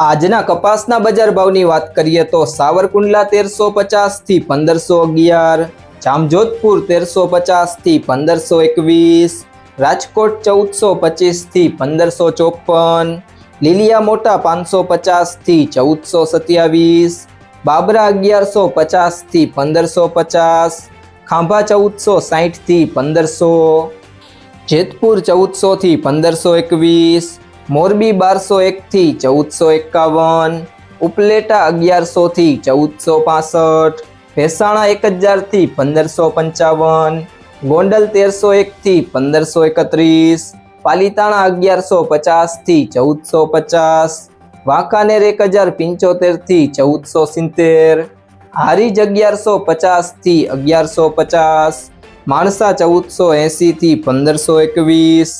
આજના કપાસના બજાર ભાવની વાત કરીએ તો સાવરકુંડલા તેરસો પચાસથી પંદરસો અગિયાર, જામજોધપુર તેરસો પચાસથી પંદરસો એકવીસ, રાજકોટ ચૌદસો પચીસથી પંદરસો ચોપન, લીલિયા મોટા પાંચસો પચાસથી ચૌદસો સત્યાવીસ, બાબરા અગિયારસો પચાસથી પંદરસો પચાસ, ખાંભા ચૌદસો સાહીઠથી પંદરસો, જેતપુર ચૌદસો થી પંદરસો એકવીસ મોરબી બારસો એકથી ચૌદસો એકાવન, ઉપલેટા અગિયારસોથી ચૌદસો પાસઠ, ભેસાણા એક હજારથી પંદરસો પંચાવન, ગોંડલ તેરસો એકથી પંદરસો એકત્રીસ, પાલિતાણા અગિયારસો પચાસથી ચૌદસો પચાસ, વાંકાનેર એક હજાર પંચોતેરથી ચૌદસો સિત્તેર, હારીજ અગિયારસો પચાસથી અગિયારસો પચાસ, માણસા ચૌદસો એંશીથી પંદરસો એકવીસ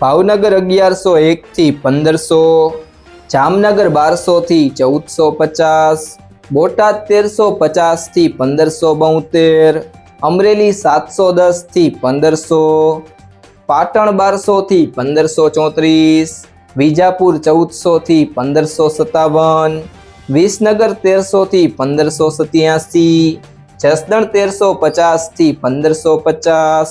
ભાવનગર અગિયારસો એકથી પંદરસો, જામનગર બારસોથી ચૌદસો પચાસ, બોટાદ તેરસો પચાસથી પંદરસો બોતેર, અમરેલી સાતસો દસથી પંદરસો, પાટણ બારસોથી પંદરસો ચોત્રીસ, વિજાપુર ચૌદસોથી પંદરસો સત્તાવન, વિસનગર તેરસોથી પંદરસો સત્યાસી, જસદણ તેરસો પચાસથી પંદરસો પચાસ